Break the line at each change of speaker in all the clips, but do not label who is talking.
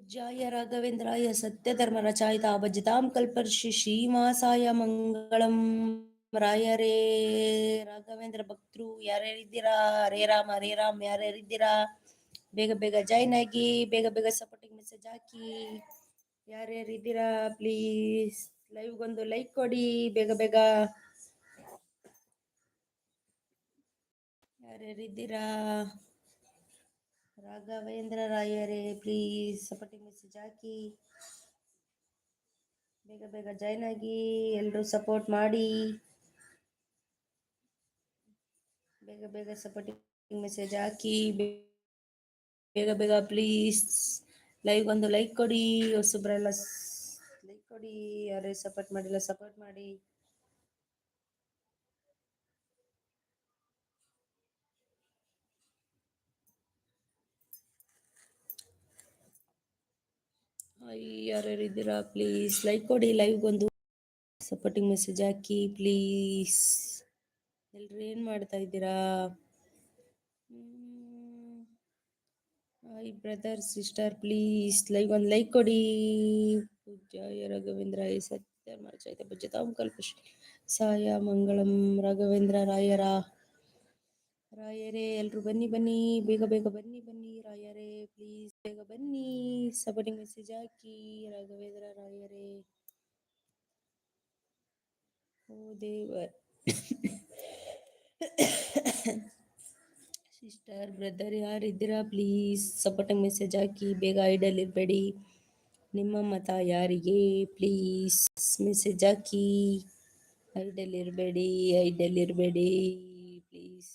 पूज्याय राघवेन्द्राय सत्यधर्मरचायिता भजतां कल्पर्षि ಶ್ರೀನಿವಾಸಾಯ ಮಂಗಳಂ ರಾಯರೇ ರಾಘವೇಂದ್ರ ಭಕ್ತರು ಯಾರ್ಯಾರಿದ್ದೀರಾ ಹರೇ ರಾಮ ಹರೇ ರಾಮ್ ಯಾರ್ಯಾರಿದ್ದೀರಾ ಬೇಗ ಬೇಗ ಜಾಯ್ನ್ ಆಗಿ ಬೇಗ ಬೇಗ ಸಪೋರ್ಟಿಂಗ್ ಮೆಸೇಜ್ ಹಾಕಿ ಯಾರ್ಯಾರಿದ್ದೀರಾ ಪ್ಲೀಸ್ ಲೈವ್ಗೊಂದು ಲೈಕ್ ಕೊಡಿ ಬೇಗ ಬೇಗ ಯಾರ್ಯಾರಿದ್ದೀರಾ ರಾಘವೇಂದ್ರ ರಾಯರೇ ಪ್ಲೀಸ್ ಸಪೋರ್ಟಿಂಗ್ ಮೆಸೇಜ್ ಹಾಕಿ ಬೇಗ ಬೇಗ ಜಾಯ್ನ್ ಆಗಿ ಎಲ್ಲರೂ ಸಪೋರ್ಟ್ ಮಾಡಿ. ಬೇಗ ಬೇಗ ಸಪೋರ್ಟಿಂಗ್ ಮೆಸೇಜ್ ಹಾಕಿ ಬೇಗ ಬೇಗ ಪ್ಲೀಸ್ ಲೈವ್ ಒಂದು ಲೈಕ್ ಕೊಡಿ, ಹೊಸಬ್ರೆಲ್ಲ ಲೈಕ್ ಕೊಡಿ, ಯಾರೇ ಸಪೋರ್ಟ್ ಮಾಡಿಲ್ಲ ಸಪೋರ್ಟ್ ಮಾಡಿ. ಯಾರ್ಯಾರು ಇದ್ದೀರಾ? ಪ್ಲೀಸ್ ಲೈಕ್ ಕೊಡಿ ಲೈವ್ ಲೈವ್ಗೊಂದು ಸಪೋರ್ಟಿಂಗ್ ಮೆಸೇಜ್ ಹಾಕಿ ಪ್ಲೀಸ್ ಎಲ್ರು ಏನು ಮಾಡ್ತಾ ಇದ್ದೀರಾ? Hi brother sister please live ಒಂದು ಲೈಕ್ ಕೊಡಿ. ಪೂಜ್ಯಾಯ ರಾಘವೇಂದ್ರ ಸತ್ಯ ಚೈತ ಭಜತಾಂ ಕಲ್ಪಶ್ ಸಾಯ, ಮಂಗಳಂ, ರಾಘವೇಂದ್ರ, ರಾಯರ, ರಾಯರೇ, ಎಲ್ರು ಬನ್ನಿ ಬನ್ನಿ, ಬೇಗ ಬೇಗ ಬನ್ನಿ ಬನ್ನಿ. ರಾಯರೇ ಪ್ಲೀಸ್ ಬೇಗ ಬನ್ನಿ ಸಪೋರ್ಟಿಂಗ್ ಮೆಸೇಜ್ ಹಾಕಿ ರಾಘವೇಂದ್ರ ರಾಯರೇ ಓ ದೇವರ್ ಸಿಸ್ಟರ್ ಬ್ರದರ್ ಯಾರಿದ್ದೀರಾ ಪ್ಲೀಸ್ ಸಪೋರ್ಟಿಂಗ್ ಮೆಸೇಜ್ ಹಾಕಿ ಬೇಗ ಐಡಲ್ ಇರಬೇಡಿ ನಿಮ್ಮ ಮತ ಯಾರಿಗೆ ಪ್ಲೀಸ್ ಮೆಸೇಜ್ ಹಾಕಿ ಐಡಲ್ ಇರಬೇಡಿ ಐಡಲ್ ಇರಬೇಡಿ ಪ್ಲೀಸ್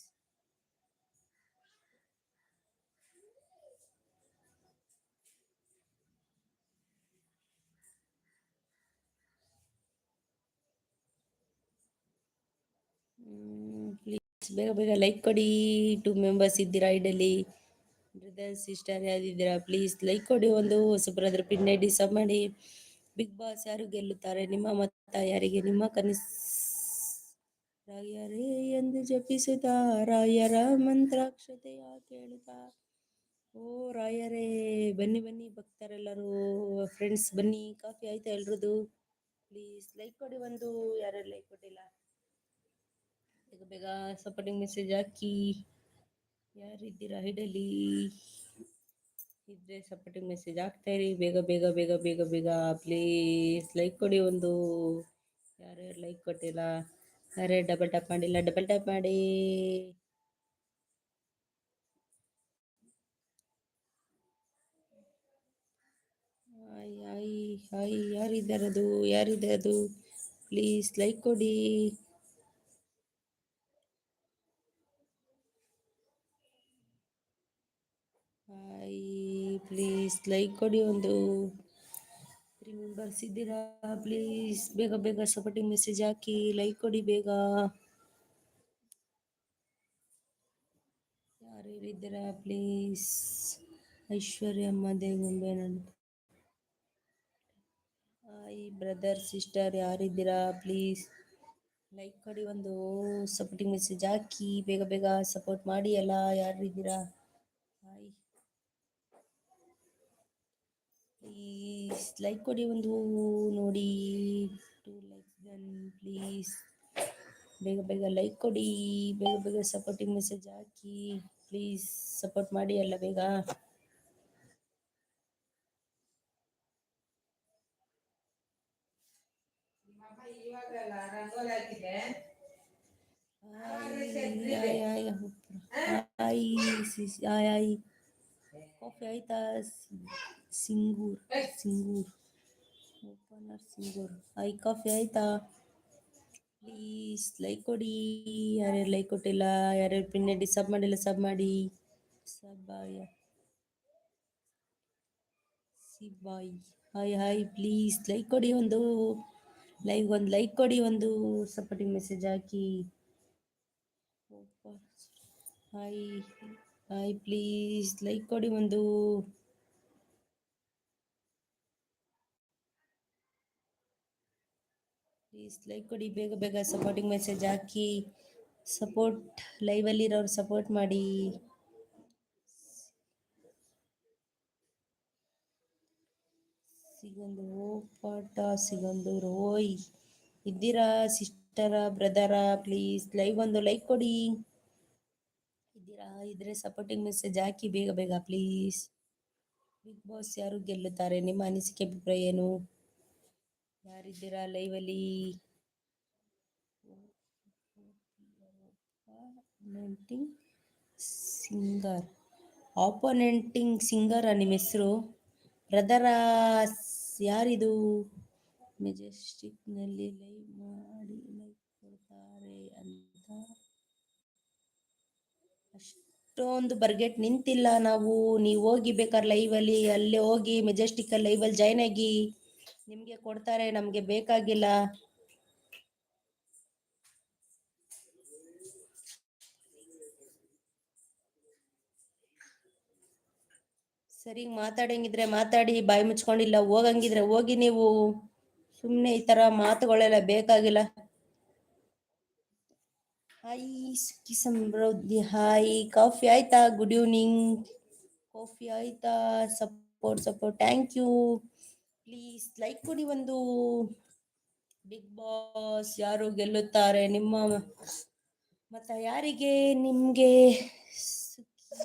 ಪ್ಲೀಸ್ ಬೇಗ ಬೇಗ ಲೈಕ್ ಕೊಡಿ. ಟೂ ಮೆಂಬರ್ಸ್ ಇದ್ದೀರಾ ಐಡಲ್ಲಿ ಬ್ರದರ್ ಸಿಸ್ಟರ್ ಯಾರಿದ್ದೀರಾ ಪ್ಲೀಸ್ ಲೈಕ್ ಕೊಡಿ ಒಂದು. ಹೊಸಬ್ರಾದ್ರೆ ಪಿನ್ ಐ ಡಿ ಸಬ್ ಮಾಡಿ. ಬಿಗ್ ಬಾಸ್ ಯಾರು ಗೆಲ್ಲುತ್ತಾರೆ? ನಿಮ್ಮ ಮತ ಯಾರಿಗೆ? ನಿಮ್ಮ ಕನಸ್ ರಾಯರೇ ಎಂದು ಜಪಿಸುತ್ತಾ? ರಾಯರ ಮಂತ್ರಾಕ್ಷತೆಯ ಕೇಳುತ್ತಾ? ಓ ರಾಯರೇ, ಬನ್ನಿ ಬನ್ನಿ ಭಕ್ತರೆಲ್ಲರೂ. ಫ್ರೆಂಡ್ಸ್ ಬನ್ನಿ. ಕಾಫಿ ಆಯ್ತಾ ಎಲ್ರದು ಪ್ಲೀಸ್ ಲೈಕ್ ಕೊಡಿ ಒಂದು. ಯಾರು ಲೈಕ್ ಕೊಟ್ಟಿಲ್ಲ? ಬೇಗ ಬೇಗ ಸಪೋರ್ಟಿಂಗ್ ಮೆಸೇಜ್ ಹಾಕಿ. ಯಾರಿದ್ದೀರಾ ಹಿಡಲಿ ಇದ್ರೆ ಸಪೋರ್ಟಿಂಗ್ ಮೆಸೇಜ್ ಹಾಕ್ತಾ ಇರಿ. ಬೇಗ ಬೇಗ ಬೇಗ ಬೇಗ ಬೇಗ ಪ್ಲೀಸ್ ಲೈಕ್ ಕೊಡಿ ಒಂದು. ಯಾರ್ಯಾರು ಲೈಕ್ ಕೊಟ್ಟಿಲ್ಲ. ಯಾರೇ ಡಬಲ್ ಟ್ಯಾಪ್ ಮಾಡಿಲ್ಲ ಡಬಲ್ ಟ್ಯಾಪ್ ಮಾಡಿ. ಹಾಯ್ ಹಾಯ್ ಹಾಯ್ ಯಾರಿದ್ದಾರದು ಯಾರಿದೆ ಅದು? ಪ್ಲೀಸ್ ಲೈಕ್ ಕೊಡಿ ಹಾಯ್ ಪ್ಲೀಸ್ ಲೈಕ್ ಕೊಡಿ ಒಂದು. ತ್ರೀ ಇದ್ದೀರಾ ಪ್ಲೀಸ್ ಬೇಗ ಬೇಗ ಸಪೋರ್ಟಿಂಗ್ ಮೆಸೇಜ್ ಹಾಕಿ ಲೈಕ್ ಕೊಡಿ ಬೇಗ. ಯಾರು ಇದ್ದೀರಾ ಪ್ಲೀಸ್ ಐಶ್ವರ್ಯ ಅಮ್ಮ ದೇಗುಂಬೆ ನನ್ನ. ಹಾಯ್ ಬ್ರದರ್ ಸಿಸ್ಟರ್ ಯಾರಿದ್ದೀರಾ? ಪ್ಲೀಸ್ ಲೈಕ್ ಕೊಡಿ ಒಂದು ಸಪೋರ್ಟಿಂಗ್ ಮೆಸೇಜ್ ಹಾಕಿ, ಬೇಗ ಬೇಗ ಸಪೋರ್ಟ್ ಮಾಡಿ ಅಲ್ಲ, ಯಾರಿದ್ದೀರಾ ಹಾಯ್ ಪ್ಲೀಸ್ ಲೈಕ್ ಕೊಡಿ ಒಂದು ನೋಡಿ ಟು ಲೈಕ್ಸ್ ದನ್ ಪ್ಲೀಸ್ ಬೇಗ ಬೇಗ ಲೈಕ್ ಕೊಡಿ ಬೇಗ ಬೇಗ ಸಪೋರ್ಟಿಂಗ್ ಮೆಸೇಜ್ ಹಾಕಿ ಪ್ಲೀಸ್ ಸಪೋರ್ಟ್ ಮಾಡಿ ಅಲ್ಲ ಬೇಗ ಕಾಫಿ ಆಯ್ತಾ ಸಿಂಗೂರ್ ಸಿಂಗೂರ್. ಓಪನರ್ ಸಿಂಗೂರ್. ಐ ಕಾಫಿ ಆಯ್ತಾ? ಪ್ಲೀಸ್ ಲೈಕ್ ಕೊಡಿ. ಯಾರ್ಯಾರು ಲೈಕ್ ಕೊಟ್ಟಿಲ್ಲ ಯಾರ್ಯಾರು ಪಿನ್ ಐಡಿ ಸಬ್ ಮಾಡಿಲ್ಲ ಸಬ್ ಮಾಡಿ. Sub bye hi hi please like ಕೊಡಿ ಒಂದು. ಲೈವ್ ಒಂದು ಲೈಕ್ ಕೊಡಿ ಒಂದು. ಸಪೋರ್ಟಿಂಗ್ ಮೆಸೇಜ್ ಹಾಕಿ. ಹಾಯ್ ಹಾಯ್ ಪ್ಲೀಸ್ ಲೈಕ್ ಕೊಡಿ ಒಂದು. ಪ್ಲೀಸ್ ಲೈಕ್ ಕೊಡಿ, ಬೇಗ ಬೇಗ ಸಪೋರ್ಟಿಂಗ್ ಮೆಸೇಜ್ ಹಾಕಿ ಸಪೋರ್ಟ್ ಲೈವಲ್ಲಿರೋರು ಸಪೋರ್ಟ್ ಮಾಡಿ. ಸಿಗಂದ್ರು ಪಾಠ, ಸಿಗೊಂದು ರೋಯ್. ಇದ್ದೀರಾ ಸಿಸ್ಟರ ಬ್ರದರ ಪ್ಲೀಸ್ ಲೈವ್ ಒಂದು ಲೈಕ್ ಕೊಡಿ. ಇದ್ದೀರಾ, ಇದ್ರೆ ಸಪೋರ್ಟಿಂಗ್ ಮೆಸೇಜ್ ಹಾಕಿ, ಬೇಗ ಬೇಗ ಪ್ಲೀಸ್ ಬಿಗ್ ಬಾಸ್ ಯಾರು ಗೆಲ್ಲುತ್ತಾರೆ? ನಿಮ್ಮ ಅನಿಸಿಕೆ, ಅಭಿಪ್ರಾಯ ಏನು? ಯಾರಿದ್ದೀರಾ ಲೈವ್ ಆಪೋನೆಂಟಿಂಗ್ ಸಿಂಗರ್ ಆಪೋನೆಂಟಿಂಗ್ ಸಿಂಗರ್ ನಿಮ್ಮ ಹೆಸರು? ಬ್ರದರ ಯಾರಿದು? ಮೆಜೆಸ್ಟಿಕ್ನಲ್ಲಿ ಲೈವ್ ಮಾಡಿ ಲೈಕ್ ಕೊಡ್ತಾರೆ ಅಂತ. ಅಷ್ಟೊಂದು ಬರ್ಗೆಟ್ ನಿಂತಿಲ್ಲ ನಾವು. ನೀವು ಹೋಗಿ ಬೇಕಾದ್ರೆ ಅಲ್ಲಿ, ಅಲ್ಲೇ ಹೋಗಿ ಮೆಜೆಸ್ಟಿಕ್ ಲೈವ್ ಅಲ್ಲಿ ಜಾಯ್ನ್ ಆಗಿ. ನಿಮಗೆ ಕೊಡ್ತಾರೆ, ನಮಗೆ ಬೇಕಾಗಿಲ್ಲ. ಸರಿ ಮಾತಾಡಂಗಿದ್ರೆ ಮಾತಾಡಿ, ಬಾಯಿ ಮುಚ್ಕೊಂಡಿಲ್ಲ, ಹೋಗಂಗಿದ್ರೆ ಹೋಗಿ ನೀವು. ಸುಮ್ಮನೆ ಈ ತರ ಮಾತುಗಳೆಲ್ಲ ಬೇಕಾಗಿಲ್ಲ. ಹಾಯ್ ಸುಖಿ ಸಮೃದ್ಧಿ. ಹಾಯ್ ಕಾಫಿ ಆಯ್ತಾ? ಗುಡ್ ಈವ್ನಿಂಗ್ ಕಾಫಿ ಆಯ್ತಾ? Support support thank you please like ಕೊಡಿ ಒಂದು ಬಿಗ್ ಬಾಸ್ ಯಾರು ಗೆಲ್ಲುತ್ತಾರೆ ನಿಮ್ಮ ಮತ ಯಾರಿಗೆ ನಿಮ್ಗೆ ಸುಖಿ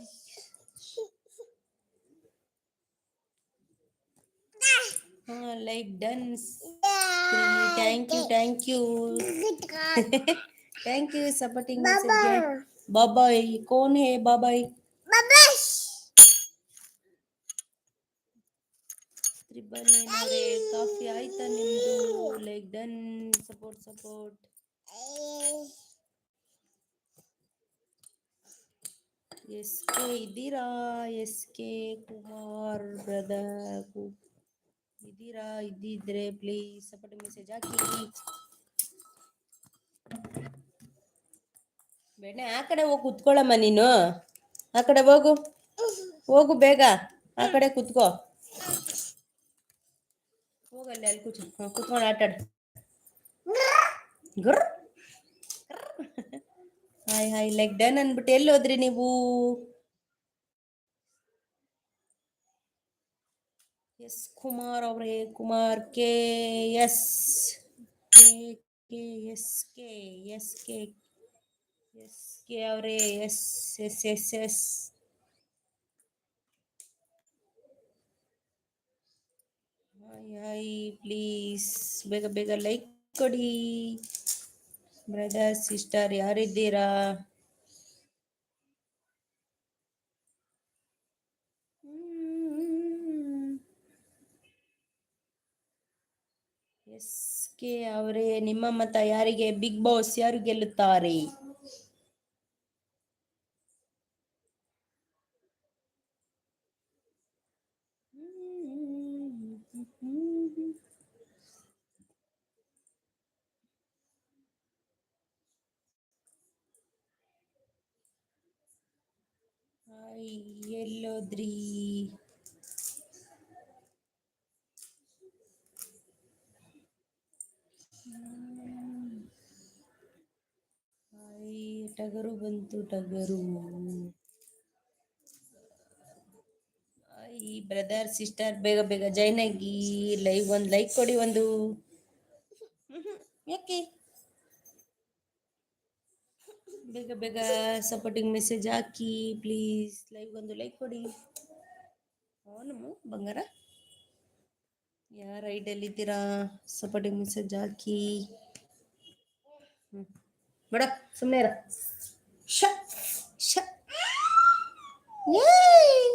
ಹಾ like done thank you thank you thank you supporting message Babai कौन है बाबाई ತ್ರಿಬಲ್ ನೈನ್ ಅವರೇ ಕಾಫಿ ಆಯ್ತಾ ನಿಮ್ಮದು like done support support S K ಇದ್ದೀರಾ? ಎಸ್ ಕೆ ಕುಮಾರ್ ಬ್ರದರ್ ಇದ್ದೀರಾ? ಇದ್ದಿದ್ರೆ ಪ್ಲೀಸ್ ಸಪೋರ್ಟ್ ಮೆಸೇಜ್ ಹಾಕಿ. ಬೇಡ ಆ ಕಡೆ ಹೋಗಿ ಕುತ್ಕೊಳ್ಳಮ್ಮ ನೀನು. ಆ ಕಡೆ ಹೋಗು. ಹೋಗು ಬೇಗ. ಆ ಕಡೆ ಕುತ್ಕೋ. ಹೋಗಲ್ಲಿ ಅಲ್ಲಿ ಕೂತು ಹ್ಮ್, ಕುತ್ಕೊಂಡು ಆಟಾಡು ಗುರ್ ಹಾಯ್ ಹಾಯ್ ಲೈಕ್ ಡನ್ ಅನ್ಬಿಟ್ಟು ಎಲ್ಲಿ ಹೋದ್ರಿ ನೀವು ಎಸ್ ಕುಮಾರ್ ಅವರೇ Kumar K S K K S K S K S K ಅವರೇ S S S S hi please ಬೇಗ ಬೇಗ ಲೈಕ್ ಕೊಡಿ. ಬ್ರದರ್ ಸಿಸ್ಟರ್ ಯಾರಿದ್ದೀರಾ? ಎಸ್ ಕೆ ಅವರೇ, ನಿಮ್ಮ ಮತ ಯಾರಿಗೆ? ಬಿಗ್ ಬಾಸ್ ಯಾರು ಗೆಲ್ಲುತ್ತಾರೆ ಹಾಯ್ ಎಲ್ಲೋದ್ರಿ? ಟಗರು ಬಂತು ಟಗರು. ಈ ಬ್ರದರ್ ಸಿಸ್ಟರ್ ಬೇಗ ಬೇಗ ಜಾಯ್ನ್ ಆಗಿ. ಲೈವ್ ಒಂದು ಲೈಕ್ ಕೊಡಿ ಒಂದು. ಯಾಕೆ? ಬೇಗ ಬೇಗ ಸಪೋರ್ಟಿಂಗ್ ಮೆಸೇಜ್ ಹಾಕಿ ಪ್ಲೀಸ್ ಲೈವ್ ಒಂದು ಲೈಕ್ ಕೊಡಿ. ಅವನು ಬಂಗಾರ. ಯಾರ ಐಡಲ್ಲಿದ್ದೀರಾ ಸಪೋರ್ಟಿಂಗ್ ಮೆಸೇಜ್ ಹಾಕಿ. ಬಡ ಸುಮ್ಮನೆ ಇರ. ಶ ಶ. ಏಯ್!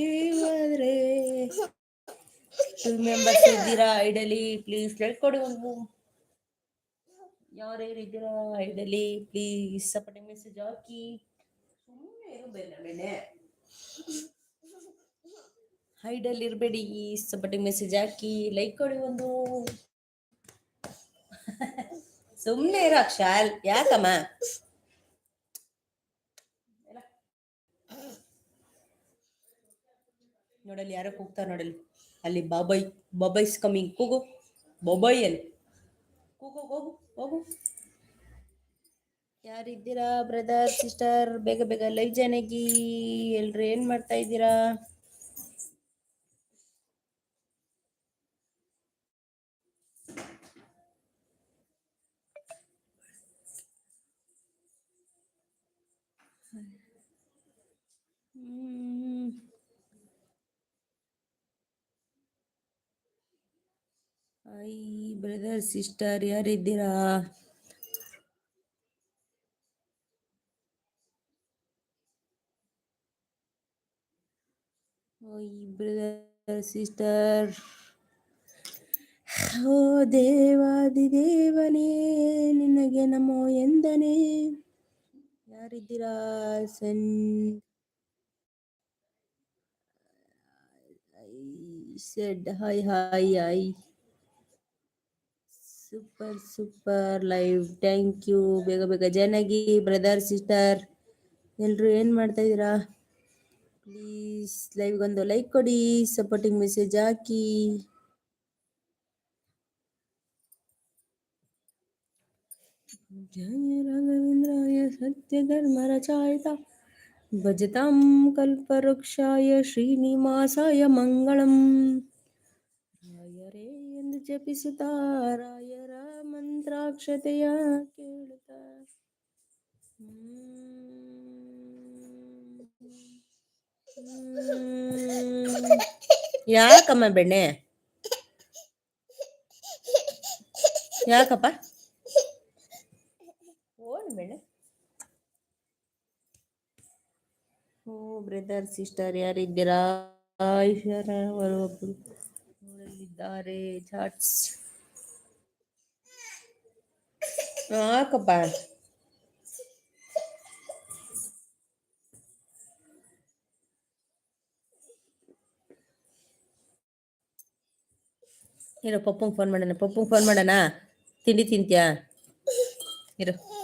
ದೇವರೇ. ಮೆಂಬರ್ಸ್ ಇದ್ದೀರಾ ಐಡಲಿ ಪ್ಲೀಸ್ ಹೇಳ್ಕೊಡಿ. ಕೊಡಿ ಒಂದು ಯಾರ್ಯಾರು ಇದ್ದೀರಾ ಐಡಲಿ ಪ್ಲೀಸ್ ಸಪೋರ್ಟಿಂಗ್ ಮೆಸೇಜ್ ಹಾಕಿ. ಸುಮ್ಮನೆ ಇರು ಬೆನ್ನ ಬೆಣ್ಣೆ ಹೈಡಲ್ಲಿ ಇರಬೇಡಿ ಸಪೋರ್ಟಿಂಗ್ ಮೆಸೇಜ್ ಹಾಕಿ ಲೈಕ್ ಕೊಡಿ ಒಂದು. ಸುಮ್ಮನೆ ಇರೋ ಯಾಕಮ್ಮ? ನೋಡಲ್ಲಿ ಯಾರೋ ಕೂಗ್ತಾರೆ ನೋಡಲ್ಲಿ. ಅಲ್ಲಿ ಬಾಬೈ, ಬಾಬೈಸ್ ಕಮಿಂಗ್. ಕೂಗು ಬಾಬೈ ಅಲ್ಲಿ ಕೂಗು, ಹೋಗು ಹೋಗು. ಯಾರಿದ್ದೀರಾ ಬ್ರದರ್, ಸಿಸ್ಟರ್? ಬೇಗ ಬೇಗ ಲೈವ್ ಜನಗಿ ಎಲ್ರು ಏನ್ ಮಾಡ್ತಾ ಇದ್ದೀರಾ? ಹ್ಮ್. ಐ ಬ್ರದರ್ ಸಿಸ್ಟರ್ ಯಾರಿದ್ದೀರಾ ಓಯ್ ಬ್ರದರ್ ಸಿಸ್ಟರ್ ಓ ದೇವಾದಿ ದೇವನೇ ನಿನಗೆ ನಮೋ ಎಂದನೇ ಯಾರಿದ್ದೀರಾ ಸನ್ shed hi hi hi super super live thank you ಬೇಗ ಬೇಗ. ಜನಗಿ ಬ್ರದರ್ ಸಿಸ್ಟರ್ ಎಲ್ರು ಏನ್ ಮಾಡ್ತಾ ಇದ್ದೀರಾ? ಪ್ಲೀಸ್ ಲೈವ್ ಒಂದು ಲೈಕ್ ಕೊಡಿ ಸಪೋರ್ಟಿಂಗ್ ಮೆಸೇಜ್ ಹಾಕಿ. ಜಯ ರಾಘವೇಂದ್ರಾಯ ಸತ್ಯ ಧರ್ಮ ರಚಾಯಿತ. ಭಜತಾಂ ಕಲ್ಪವೃಕ್ಷಾಯ ಶ್ರೀನಿವಾಸಾಯ ಮಂಗಳಂ ರಾಯರೇ ಎಂದು ಜಪಿಸುತ್ತಾ ರಾಯರ ಮಂತ್ರಾಕ್ಷತೆಯ ಕೇಳುತ್ತಾ ಹ್ಮ್. ಯಾಕಮ್ಮ ಬೆಣ್ಣೆ? ಯಾಕಪ್ಪ? ಓನ್ ಬೆಣ್ಣೆ? ಓ ಬ್ರದರ್ ಸಿಸ್ಟರ್ ಯಾರಿದ್ದೀರಾ? ಐಶ್ವರ್ಯ ಅವರು ಜಾಟ್ಸ್. ಹಾಕಪ್ಪ ಇರೋ ಪಪ್ಪಂಗೆ ಫೋನ್ ಮಾಡೋಣ. ಪಪ್ಪಂಗೆ ಫೋನ್ ಮಾಡೋಣ. ತಿಂಡಿ ತಿಂತ್ಯಾ? ಇರು.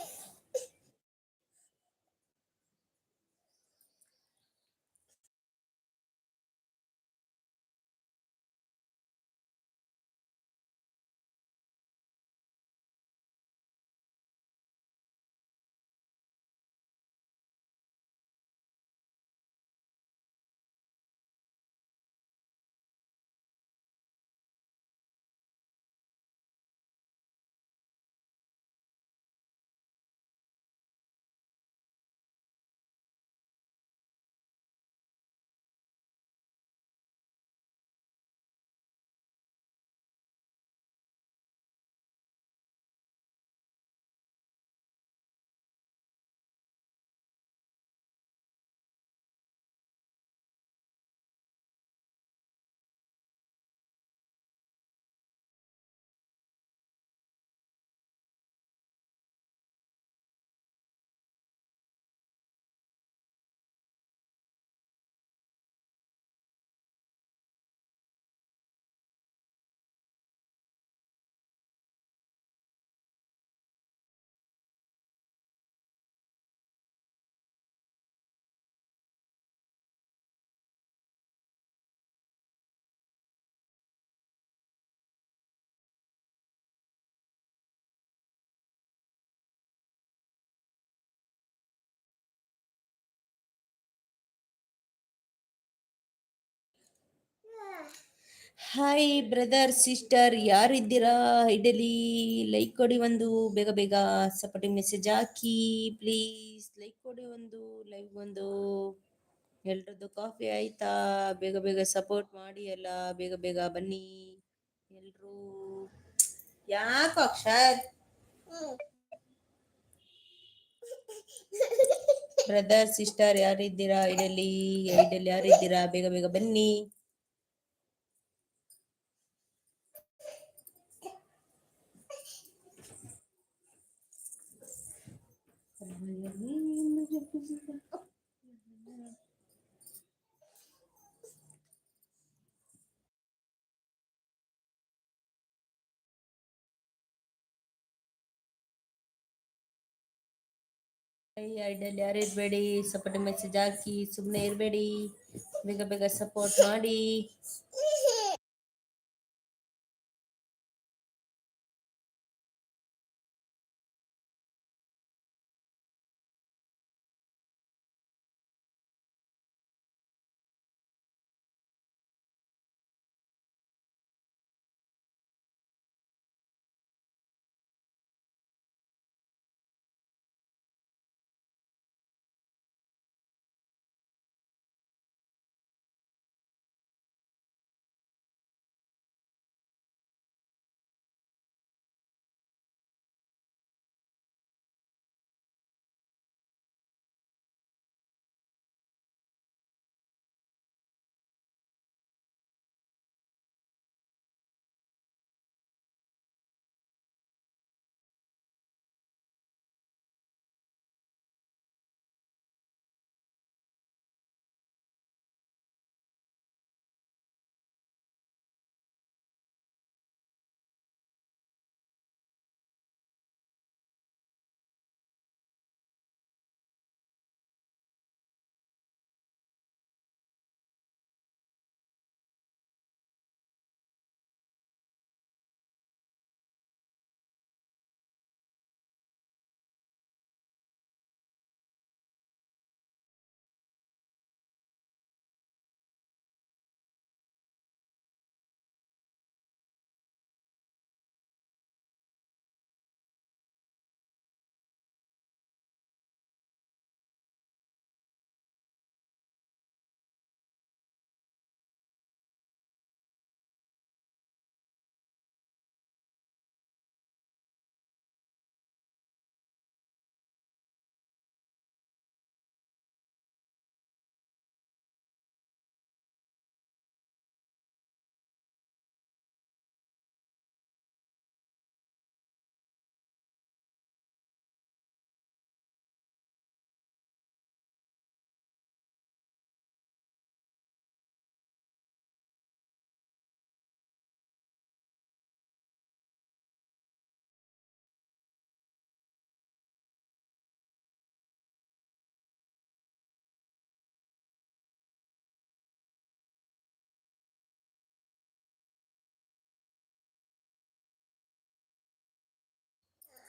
ಹಾಯ್ ಬ್ರದರ್ ಸಿಸ್ಟರ್ ಯಾರಿದ್ದೀರಾ? ಇಡಲಿ ಲೈಕ್ ಕೊಡಿ ಒಂದು, ಬೇಗ ಬೇಗ ಸಪೋರ್ಟಿಂಗ್ ಮೆಸೇಜ್ ಹಾಕಿ ಪ್ಲೀಸ್ ಲೈಕ್ ಕೊಡಿ ಒಂದು ಲೈವ್ ಒಂದು. ಎಲ್ರದ್ದು ಕಾಫಿ ಆಯ್ತಾ? ಬೇಗ ಬೇಗ ಸಪೋರ್ಟ್ ಮಾಡಿ ಎಲ್ಲ, ಬೇಗ ಬೇಗ ಬನ್ನಿ. ಎಲ್ರು, ಯಾಕೋ ಅಕ್ಷರ್ ಬ್ರದರ್ ಸಿಸ್ಟರ್ ಯಾರಿದ್ದೀರಾ? ಇಡಲಿ ಇಡಲಿ, ಯಾರಿದ್ದೀರಾ? ಬೇಗ ಬೇಗ ಬನ್ನಿ. ಐಡಲ್ ಯಾರು ಇರಬೇಡಿ ಸಪೋರ್ಟ್ ಮೆಸೇಜ್ ಹಾಕಿ ಸುಮ್ಮನೆ ಇರಬೇಡಿ ಬೇಗ ಬೇಗ ಸಪೋರ್ಟ್ ಮಾಡಿ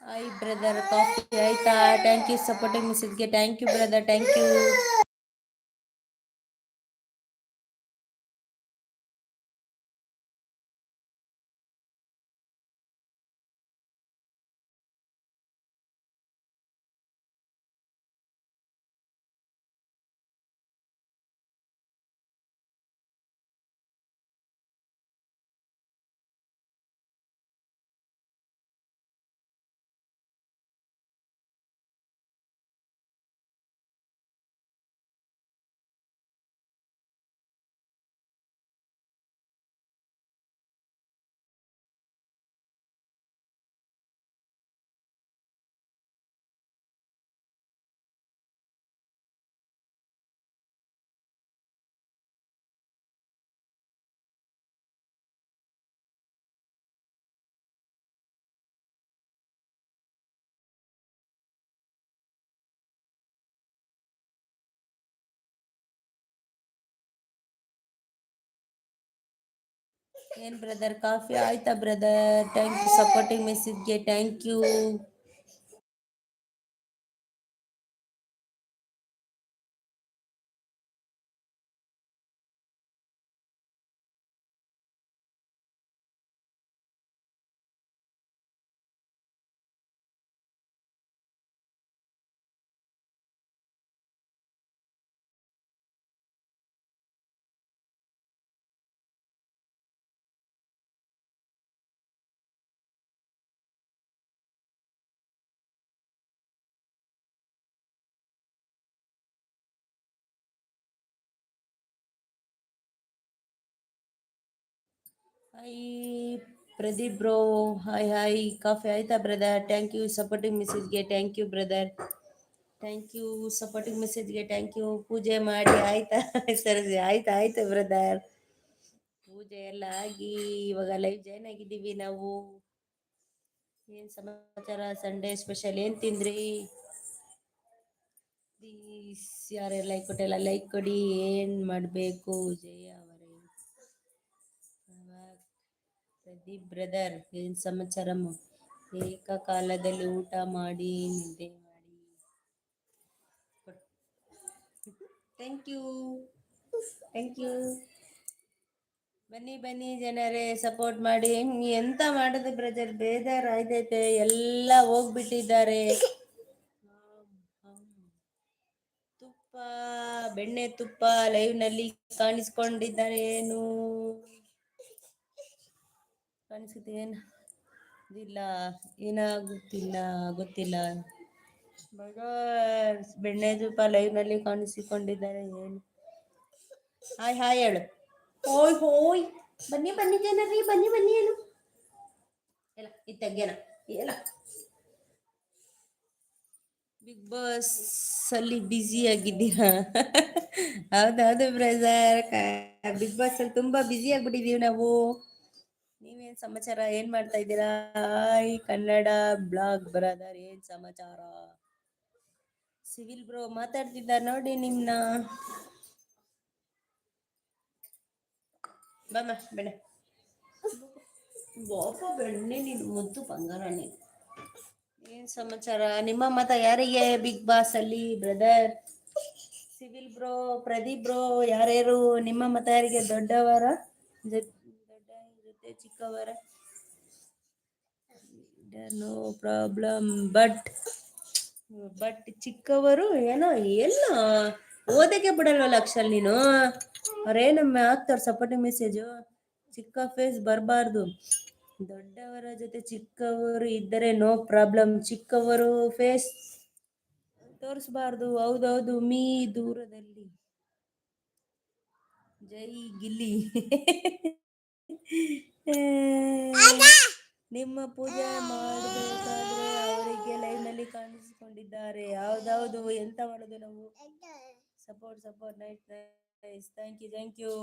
ಹಾಯ್ ಬ್ರದರ್ ಕಾಫಿ ಆಯ್ತಾ thank you supporting ಮೆಸೇಜ್ಗೆ thank you brother thank you ಏನ್ ಬ್ರದರ್ ಕಾಫಿ ಆಯ್ತಾ brother thank you supporting ಮೆಸೇಜ್ಗೆ thank you hi Pradeep bro hi hi coffee ಆಯ್ತಾ brother thank you supporting ಮೆಸೇಜ್ಗೆ thank you brother thank you supporting ಮೆಸೇಜ್ಗೆ thank you ಪೂಜೆ ಮಾಡಿ ಆಯ್ತಾ? ಸರಿ ಆಯ್ತಾ, ಆಯ್ತು brother ಪೂಜೆ ಎಲ್ಲ ಆಗಿ ಇವಾಗ ಲೈವ್ ಜಾಯ್ನ್ ಆಗಿದ್ದೀವಿ ನಾವು. ಏನ್ ಸಮಾಚಾರ? ಸಂಡೇ ಸ್ಪೆಷಲ್ ಏನ್ ತಿಂದ್ರಿ? ಪ್ಲೀಸ್ ಯಾರ್ಯಾರು ಲೈಕ್ ಕೊಟ್ಟಿಲ್ಲ ಲೈಕ್ ಕೊಡಿ. ಏನ್ ಮಾಡಬೇಕು? ಜಯ ಅವರೇ ಪ್ರಭಾತ್, ಪ್ರದೀಪ್ ಬ್ರದರ್ ಏನ್ ಸಮಾಚಾರ ಏಕಕಾಲದಲ್ಲಿ ಊಟ ಮಾಡಿ, ನಿದ್ದೆ ಮಾಡಿ. ಥ್ಯಾಂಕ್ ಯು ಥ್ಯಾಂಕ್ ಯು ಬನ್ನಿ ಬನ್ನಿ ಜನರೇ ಸಪೋರ್ಟ್ ಮಾಡಿ. ಎಂತ ಮಾಡುದು ಬ್ರದರ್ ಬೇಜಾರ್ ಆಯ್ತೈತೆ. ಎಲ್ಲ ಹೋಗ್ಬಿಟ್ಟಿದ್ದಾರೆ. ತುಪ್ಪ, ಬೆಣ್ಣೆ ತುಪ್ಪ ಲೈವ್ನಲ್ಲಿ ಕಾಣಿಸ್ಕೊಂಡಿದ್ದಾರೆ ಏನು? ಕಾಣಿಸುತ್ತೆ ಏನು ಇಲ್ಲ ಏನಾಗುತ್ತಿಲ್ಲ ಗೊತ್ತಿಲ್ಲ ಬಗರ್ ಬೆಣ್ಣೆ ತುಪ್ಪ ಲೈವ್ನಲ್ಲಿ ಕಾಣಿಸಿಕೊಂಡಿದ್ದಾರೆ ಏನು? ಹಾಯ್ ಹಾಯ್ ಹೇಳು. ಹೋಯ್ ಹೋಯ್. ಬನ್ನಿ ಬನ್ನಿ ಜನರಿ ಬನ್ನಿ ಬನ್ನಿ ಏನು? ಎಲ್ಲ ಇದು ತೆಗ್ಯನ ಎಲ್ಲ ಬಿಗ್ ಬಾಸ್ ಅಲ್ಲಿ ಬ್ಯುಸಿ ಆಗಿದ್ದೀರಾ? ಹೌದೌದು ಬ್ರದರ್ ಬಿಗ್ ಬಾಸ್ ಅಲ್ಲಿ ತುಂಬಾ ಬ್ಯುಸಿ ಆಗ್ಬಿಟ್ಟಿದೀವಿ ನಾವು. ನೀವೇನ್ ಸಮಾಚಾರ? ಏನ್ ಮಾಡ್ತಾ ಇದ್ದೀರಾ? ಹಾಯ್ ಕನ್ನಡ ಬ್ಲಾಗ್ ಬ್ರದರ್ ಏನ್ ಸಮಾಚಾರ? ಸಿವಿಲ್ ಬ್ರೋ ಮಾತಾಡ್ತಿದ್ದ ನೋಡಿ ನಿಮ್ನ. ಬಮ್ಮ ಬೆಣ್ಣೆ. ಬಾಪ ಬೆಣ್ಣೆ ನೀನು ಮುದ್ದು ಬಂಗಾರ ನೀನು ಏನ್ ಸಮಾಚಾರ? ನಿಮ್ಮ ಮತ ಯಾರಿಗೆ ಬಿಗ್ ಬಾಸ್ ಅಲ್ಲಿ brother? Civil bro Pradeep bro ಯಾರ್ಯಾರು ನಿಮ್ಮ ಮತ ಯಾರಿಗೆ? ದೊಡ್ಡವರ ಜೊ- ದೊಡ್ಡ ಜೊತೆ ಚಿಕ್ಕವರ ನೋ ಪ್ರಾಬ್ಲಮ್ ಬಟ್ ಬಟ್ ಚಿಕ್ಕವರು ಏನೋ, ಎಲ್ಲ ಓದಕ್ಕೆ ಬಿಡಲ್ವಲ್ಲ ಅಕ್ಷಲ್ ನೀನು? ಅವ್ರೇನಮ್ಮ ಹಾಕ್ತಾರ ಸಪೋರ್ಟಿಂಗ್ ಮೆಸೇಜು ಚಿಕ್ಕ ಫೇಸ್ ಬರಬಾರ್ದು. ದೊಡ್ಡವರ ಜೊತೆ ಚಿಕ್ಕವರು ಇದ್ದರೆ ನೋ ಪ್ರಾಬ್ಲಮ್ ಚಿಕ್ಕವರು ಫೇಸ್ ತೋರಿಸಬಾರ್ದು. ಹೌದೌದು, ಮೀ ದೂರದಲ್ಲಿ. ಜೈ ಗಿಲ್ಲಿ. ನಿಮ್ಮ ಪೂಜೆ ಮಾಡಬೇಕಾದ್ರೆ ಅವರಿಗೆ ಲೈವ್ನಲ್ಲಿ ಕಾಣಿಸಿಕೊಂಡಿದ್ದಾರೆ. ಯಾವ್ದಾವ್ದು ಎಂತ ಮಾಡೋದು ನಾವು? Support support night nice thank you thank you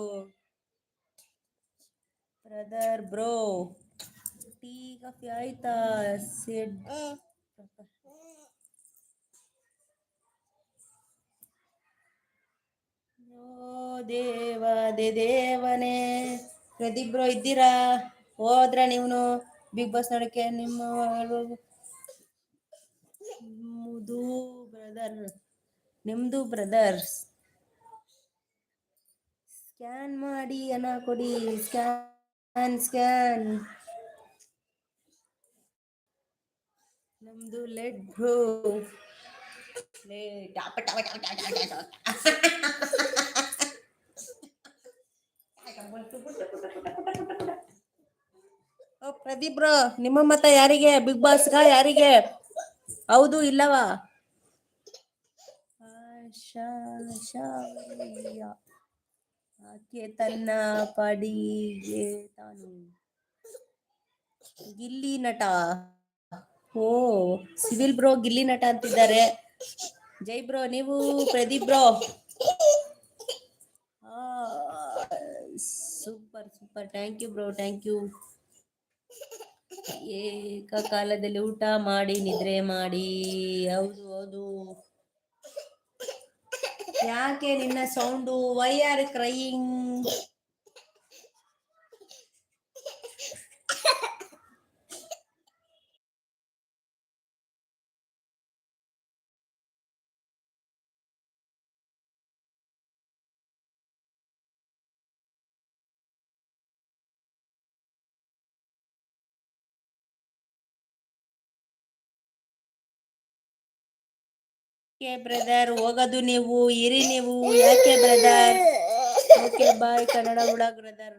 brother bro tea coffee ಆಯ್ತಾ? ಸೆಡ್ ಓ ದೇವ ದೇ ದೇವನೇ. ಪ್ರದೀಪ್ ಬ್ರೋ ಇದ್ದೀರಾ? ಹೋದ್ರ ನೀವು ಬಿಗ್ ಬಾಸ್ ನೋಡಕ್ಕೆ ನಿಮ್ಮ ಹೌದು ಬ್ರದರ್ ನಿಮ್ದು ಬ್ರದರ್ಸ್ ಸ್ಕ್ಯಾನ್ ಮಾಡಿ ಹಣ ಕೊಡಿ. ಸ್ಕ್ಯಾನ್ ಸ್ಕ್ಯಾನ್ ನಮ್ದು ಲೆಟ್ ಬ್ರೋ ಓ ಪ್ರದೀಪ್ ಬ್ರೋ, ನಿಮ್ಮ ಮತ ಯಾರಿಗೆ? ಬಿಗ್ ಬಾಸ್ ಬಾಸ್ಗ ಯಾರಿಗೆ? ಹೌದು, ಇಲ್ಲವಾ? ಆಕೆ ತನ್ನ ಪಡಿಗೆ ತಾನು ಗಿಲ್ಲಿ ನಟ. ಓ, ಸಿವಿಲ್ ಬ್ರೋ ಗಿಲ್ಲಿ ನಟ ಅಂತಿದ್ದಾರೆ. ಜೈ ಬ್ರೋ, ನೀವು Pradeep bro. Super super thank you bro thank you ಏಕಕಾಲದಲ್ಲಿ ಊಟ ಮಾಡಿ, ನಿದ್ರೆ ಮಾಡಿ. ಹೌದು ಹೌದು. ಯಾಕೆ ನಿನ್ನ ಸೌಂಡು ವೈ ಆರ್ ಕ್ರೈಯಿಂಗ್ ಯಾಕೆ ಬ್ರದರ್ ಹೋಗೋದು ನೀವು ಇರಿ ನೀವು. ಯಾಕೆ ಬ್ರದರ್? ಓಕೆ ಬಾಯ್ ಕನ್ನಡ ಹುಡುಗ ಬ್ರದರ್.